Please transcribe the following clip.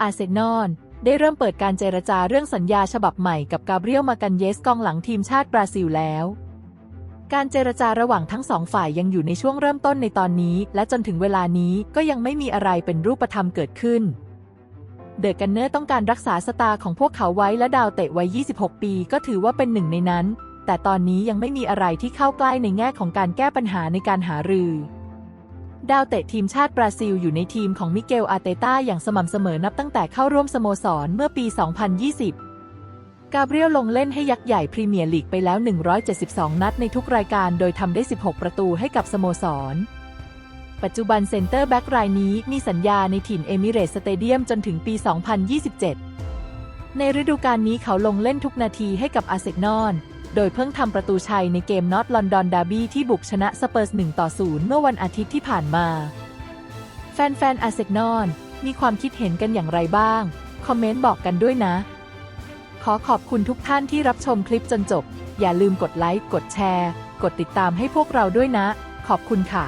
อาร์เซนอลได้เริ่มเปิดการเจรจาเรื่องสัญญาฉบับใหม่กับกาเบรียลมากันเยสกองหลังทีมชาติบราซิลแล้ว การเจรจาระหว่างทั้งสองฝ่ายยังอยู่ในช่วงเริ่มต้นในตอนนี้ และจนถึงเวลานี้ก็ยังไม่มีอะไรเป็นรูปธรรมเกิดขึ้น เดอะกันเนอร์ต้องการรักษาสตาร์ของพวกเขาไว้และดาวเตะวัย 26 ปีก็ถือว่าเป็นหนึ่งในนั้น แต่ตอนนี้ยังไม่มีอะไรที่เข้าใกล้ในแง่ของการแก้ปัญหาในการหารือ ดาวเตะทีมชาติบราซิลอยู่ในทีมของมิเกลอาเตต้าอย่างสม่ำเสมอนับตั้งแต่เข้าร่วมสโมสรเมื่อปี 2020 กาเบรียลลงเล่นให้ยักษ์ใหญ่พรีเมียร์ลีกไปแล้ว 172 นัดในทุกรายการโดยทำได้ 16 ประตูให้กับสโมสร ปัจจุบันเซนเตอร์แบ็กรายนี้มีสัญญาในถิ่นเอมิเรตสเตเดียมจนถึงปี 2027 ในฤดูกาลนี้เขาลงเล่นทุกนาทีให้กับอาร์เซนอล โดยเพิ่งทำประตูชัยในเกมน็อตลอนดอนดาร์บี้ที่บุกชนะสเปอร์ส1ต่อ0เมื่อวันอาทิตย์ที่ผ่านมา แฟนๆอาร์เซนอลมีความคิดเห็นกันอย่างไรบ้าง คอมเมนต์บอกกันด้วยนะ ขอขอบคุณทุกท่านที่รับชมคลิปจนจบ อย่าลืมกดไลค์ กดแชร์ กดติดตามให้พวกเราด้วยนะ ขอบคุณค่ะ